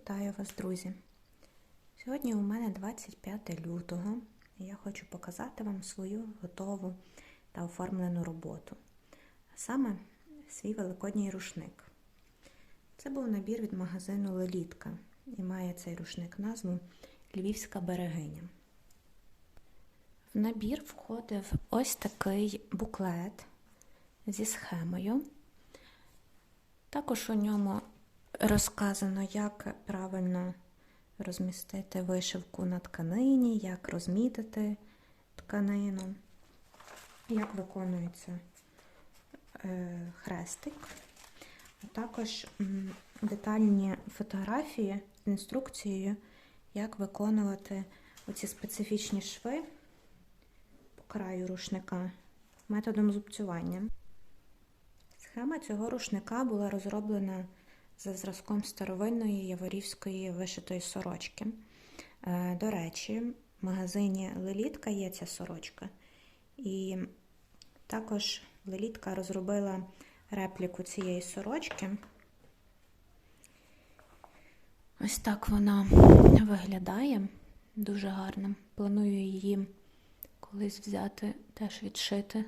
Вітаю вас, друзі! Сьогодні у мене 25 лютого і я хочу показати вам свою готову та оформлену роботу. А саме свій великодній рушник. Це був набір від магазину Лелітка і має цей рушник назву Львівська берегиня. В набір входив ось такий буклет зі схемою. Також у ньому розказано, як правильно розмістити вишивку на тканині, як розмітити тканину, як виконується е, хрестик, а також детальні фотографії з інструкцією, як виконувати оці специфічні шви по краю рушника методом зубцювання. Схема цього рушника була розроблена за зразком старовинної яворівської вишитої сорочки. Е, До речі, в магазині Лелітка є ця сорочка. І також Лелітка розробила репліку цієї сорочки. Ось так вона виглядає дуже гарно. Планую її колись взяти, теж відшити.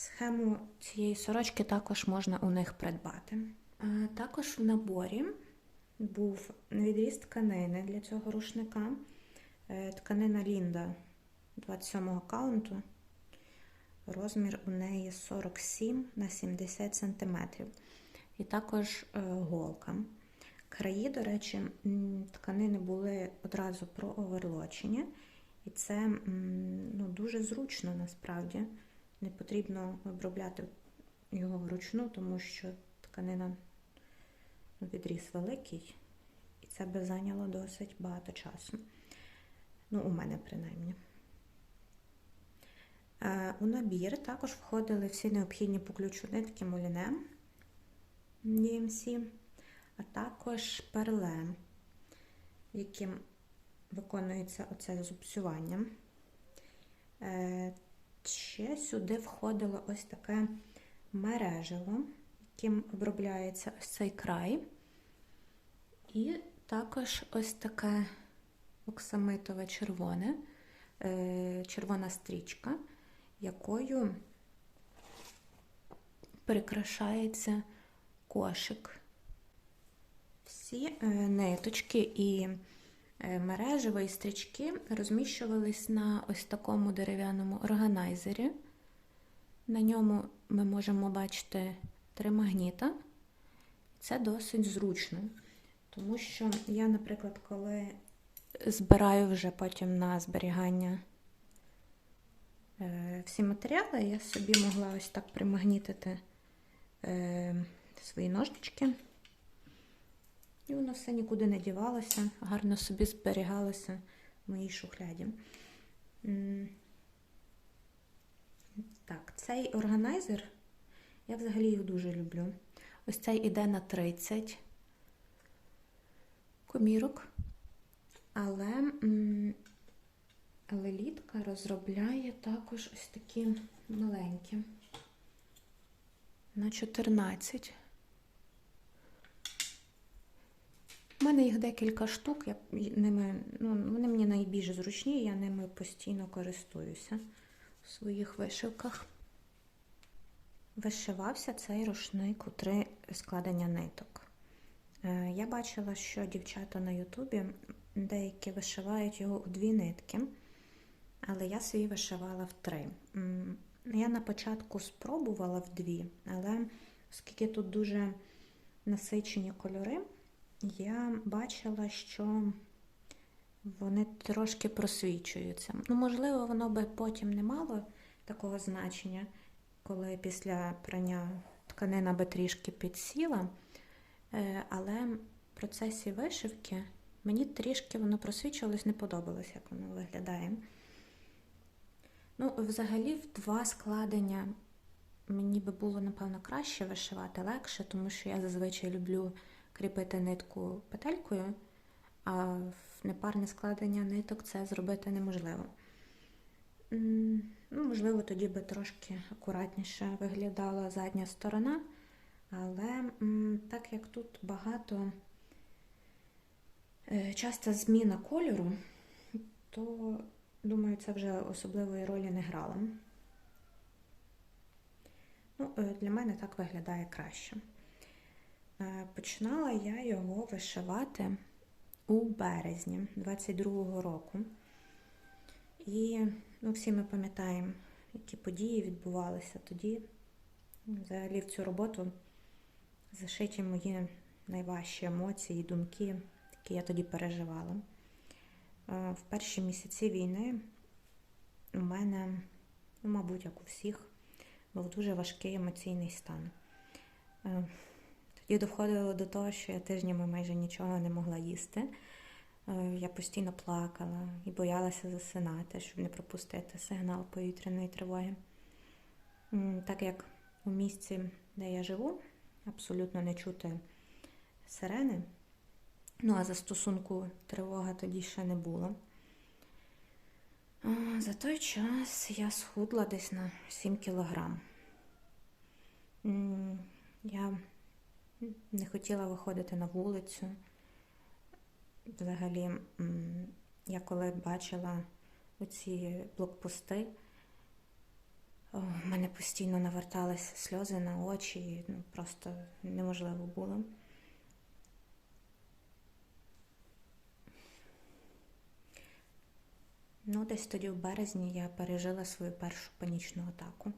Схему цієї сорочки також можна у них придбати. Також в наборі був відріз тканини для цього рушника. Е, Тканина Лінда 27-го каунту. Розмір у неї 47 на 70 см. І також е, голка. Краї, до речі, тканини були одразу прооверочені. І це ну, дуже зручно насправді. Не потрібно обробляти його вручну, тому що тканина відріз великий, і це би зайняло досить багато часу. Ну, у мене принаймні. Е, У набір також входили всі необхідні по ключу нитки муліне DMC, а також перле, яким виконується оце зубцювання. Ще сюди входило ось таке мережево, яким обробляється ось цей край. І також ось таке оксамитове червоне, е, червона стрічка, якою прикрашається кошик. Всі е, ниточки і мережево і стрічки розміщувались на ось такому дерев'яному органайзері. На ньому ми можемо бачити три магніта. Це досить зручно, тому що я, наприклад, коли збираю вже потім на зберігання е, всі матеріали, я собі могла ось так примагнітити е, свої ножнички. І воно все нікуди не дівалося, гарно собі зберігалося в моїй шухляді. Так, цей органайзер, я взагалі їх дуже люблю. Ось цей іде на 30 комірок. Але м, Лелітка розробляє також ось такі маленькі. На 14. У мене їх декілька штук, я ними, ну, вони мені найбільш зручні, я ними постійно користуюся в своїх вишивках. Вишивався цей рушник у три складення ниток. Е, Я бачила, що дівчата на Ютубі деякі вишивають його у дві нитки, але я свій вишивала в три. Я на початку спробувала в дві, але оскільки тут дуже насичені кольори, я бачила, що вони трошки просвічуються. Ну, можливо, воно би потім не мало такого значення, коли після прання тканина би трішки підсіла. Е, Але в процесі вишивки мені трішки воно просвічувалось, не подобалось, як воно виглядає. Ну, взагалі, в два складення мені би було, напевно, краще вишивати, легше, тому що я зазвичай люблю кріпити нитку петелькою, а в непарне складення ниток це зробити неможливо. Ну, можливо, тоді би трошки акуратніше виглядала задня сторона, Але так як тут багато е, часто зміна кольору, то думаю, це вже особливої ролі не грало. Ну, е, для мене так виглядає краще. Е, Починала я його вишивати у березні 22-го року. І ну, всі ми пам'ятаємо, які події відбувалися тоді. Взагалі в цю роботу зашиті мої найважчі емоції і думки, які я тоді переживала. Е, В перші місяці війни у мене, ну, мабуть, як у всіх, був дуже важкий емоційний стан. Е, Тоді доходило до того, що я тижнями майже нічого не могла їсти. Е, Я постійно плакала і боялася засинати, щоб не пропустити сигнал повітряної тривоги. Так як у місці, де я живу, абсолютно не чути сирени. Ну, а застосунку тривога тоді ще не було. За той час я схудла десь на 7 кілограм. Я не хотіла виходити на вулицю. Взагалі, я коли бачила оці блокпости, в мене постійно наверталися сльози на очі, ну, просто неможливо було. Ну, десь тоді в березні я пережила свою першу панічну атаку.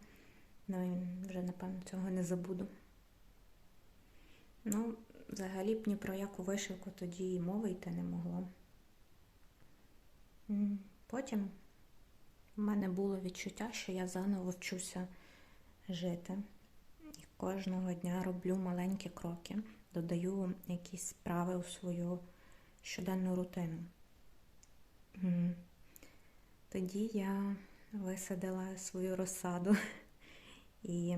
Ну, вже, напевно, цього не забуду. Ну, взагалі б ні про яку вишивку тоді і мови йти не могло. Потім в мене було відчуття, що я заново вчуся жити. І кожного дня роблю маленькі кроки, додаю якісь справи у свою щоденну рутину. Тоді я висадила свою розсаду і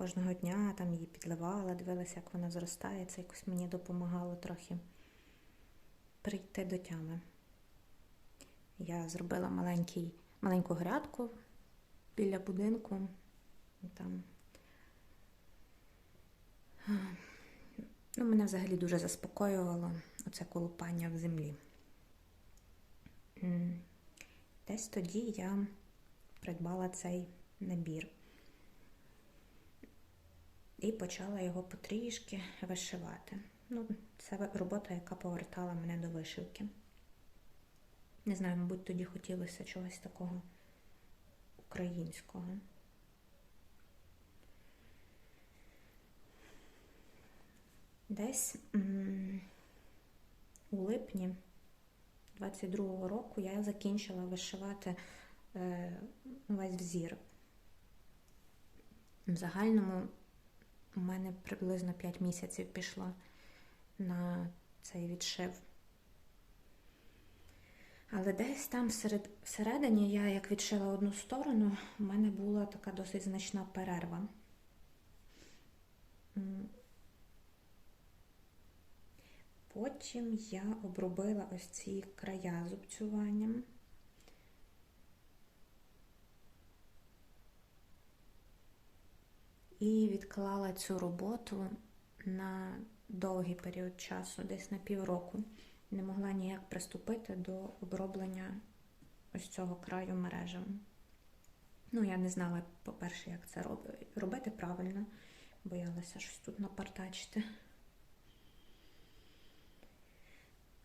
кожного дня там її підливала, дивилася, як вона зростає. Це якось мені допомагало трохи прийти до тями. Я зробила маленький, маленьку грядку біля будинку. Там ну, мене взагалі дуже заспокоювало оце колупання в землі. Десь тоді я придбала цей набір і почала його потрішки вишивати. Ну, це робота, яка повертала мене до вишивки. Не знаю, мабуть, тоді хотілося чогось такого українського. Десь у липні 22-го року я закінчила вишивати е, весь взір. В загальному у мене приблизно 5 місяців пішло на цей відшив. Але десь там всеред, всередині я, як відшила одну сторону, у мене була така досить значна перерва. Потім я обробила ось ці края зубцюванням. І відклала цю роботу на довгий період часу, десь на півроку. Не могла ніяк приступити до оброблення ось цього краю мережем. Ну, я не знала, по-перше, як це робити правильно, боялася щось тут напартачити.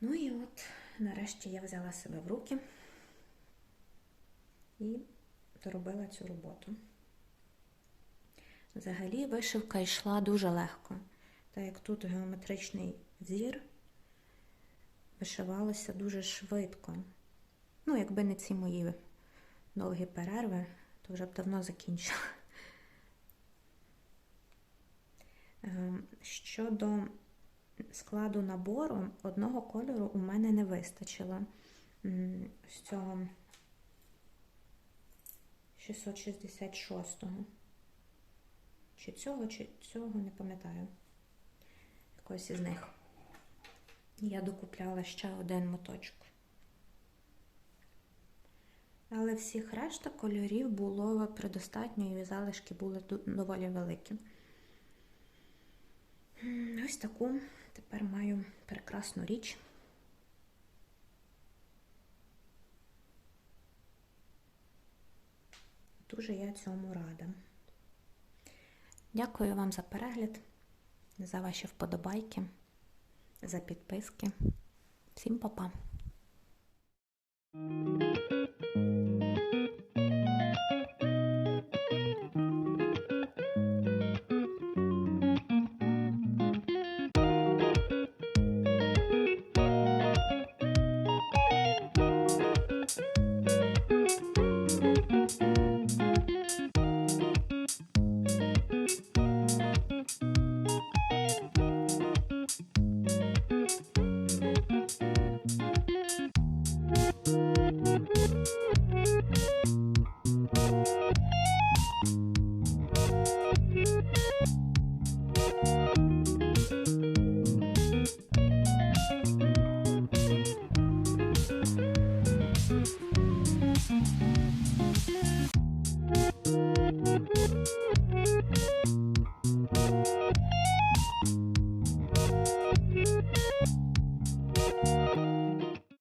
Ну і от, нарешті я взяла себе в руки і доробила цю роботу. Взагалі вишивка йшла дуже легко, так як тут геометричний взір вишивалося дуже швидко. Ну, якби не ці мої довгі перерви, то вже б давно закінчила. Ем, Щодо складу набору, одного кольору у мене не вистачило. З цього 666-го. Чи цього, чи цього, не пам'ятаю. Якось із них. Я докупляла ще один моточок. Але всіх решта кольорів було предостатньо і залишки були доволі великі. Ось таку тепер маю прекрасну річ. Дуже я цьому рада. Дякую вам за перегляд, за ваші вподобайки, за підписки. Всім па-па!